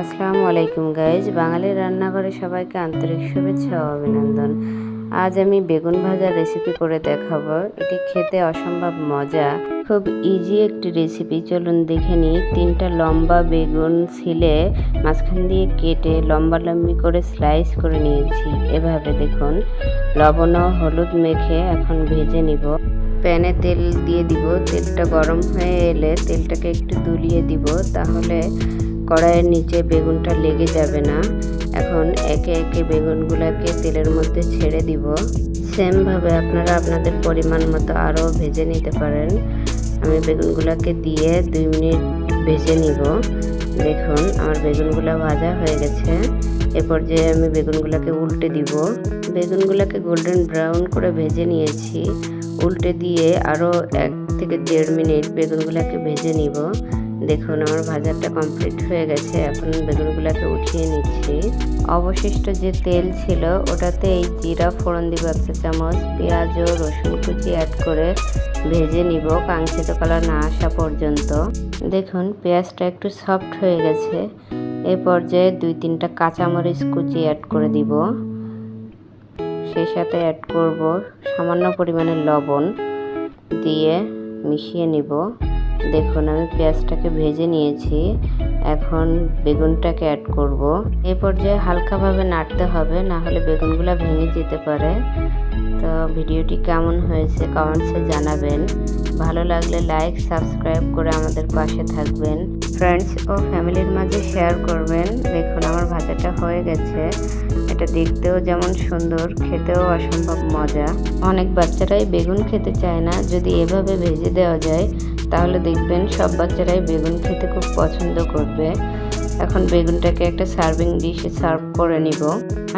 আসসালামু আলাইকুম গাইজ বাঙালি রান্নাঘরে সবাইকে আন্তরিক শুভেচ্ছা ও অভিনন্দন। আজ আমি বেগুন ভাজার রেসিপি করে দেখাবো। এটি খেতে অসম্ভব মজা। খুব ইজি একটি রেসিপি চলুন দেখে নিই। তিনটা লম্বা বেগুন ছিলে মাঝখান দিয়ে কেটে লম্বা লম্বি করে স্লাইস করে নিয়েছি। এভাবে দেখুন, লবণ ও হলুদ মেখে এখন ভেজে নিব। প্যানে তেল দিয়ে দিব। তেলটা গরম হয়ে এলে তেলটাকে একটু দুলিয়ে দিব। তাহলে কড়াইয়ের নিচে বেগুনটা লেগে যাবে না। এখন একে একে বেগুনগুলোকে তেলের মধ্যে ছেড়ে দিব। সেমভাবে আপনারা আপনাদের পরিমাণ মতো আরও ভেজে নিতে পারেন। আমি বেগুনগুলোকে দিয়ে দুই মিনিট ভেজে নিব। দেখুন, আমার বেগুনগুলো ভাজা হয়ে গেছে। এ পর্যায়ে আমি বেগুনগুলোকে উল্টে দিব। বেগুনগুলোকে গোল্ডেন ব্রাউন করে ভেজে নিয়েছি। উল্টে দিয়ে আরও এক থেকে দেড় মিনিট বেগুনগুলোকে ভেজে নিব। দেখুন, আমার ভাজাটা কমপ্লিট হয়ে গেছে। এখন বেগুনগুলোকে উঠিয়ে নিচ্ছি। অবশিষ্ট যে তেল ছিল, ওটাতে এই জিরা ফোড়ন দিব একটা চামচ, পেঁয়াজ ও রসুন কুচি অ্যাড করে ভেজে নিব, কাঙ্ক্ষিত কালার না আসা পর্যন্ত। দেখুন, পেঁয়াজটা একটু সফট হয়ে গেছে। এই পর্যায়ে দুই তিনটা কাঁচামরিচ কুচি অ্যাড করে দিব। সেই সাথে অ্যাড করব সামান্য পরিমাণে লবণ দিয়ে মিশিয়ে নিব। দেখুন, আমি পেঁয়াজটাকে ভেজে নিয়েছি। এখন বেগুনটাকে অ্যাড করব। এই পর্যায়ে হালকাভাবে নাড়তে হবে, না হলে বেগুনগুলো ভেঙে যেতে পারে। তো ভিডিওটি কেমন হয়েছে কমেন্টসে জানাবেন। ভালো লাগলে লাইক সাবস্ক্রাইব করে আমাদের পাশে থাকবেন। ফ্রেন্ডস ও ফ্যামিলির মাঝে শেয়ার করবেন। দেখুন, আমার ভাজাটা হয়ে গেছে। এটা দেখতেও যেমন সুন্দর, খেতেও অসম্ভব মজা। অনেক বাচ্চারাই বেগুন খেতে চায় না। যদি এভাবে ভেজে দেওয়া যায় তাহলে দেখবেন সব বাচ্চারাই বেগুন খেতে খুব পছন্দ করবে। এখন বেগুনটাকে একটা সার্ভিং ডিশে সার্ভ করে নিব।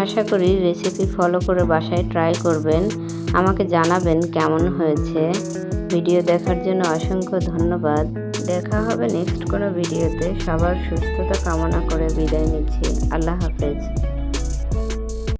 আশা করি রেসিপি ফলো করে বাসায় ট্রাই করবেন। আমাকে জানাবেন কেমন হয়েছে। ভিডিও দেখার জন্য অসংখ্য ধন্যবাদ। দেখা হবে নেক্সট কোনো ভিডিওতে। সবার সুস্থতা কামনা করে বিদায় নিচ্ছি। আল্লাহ হাফেজ।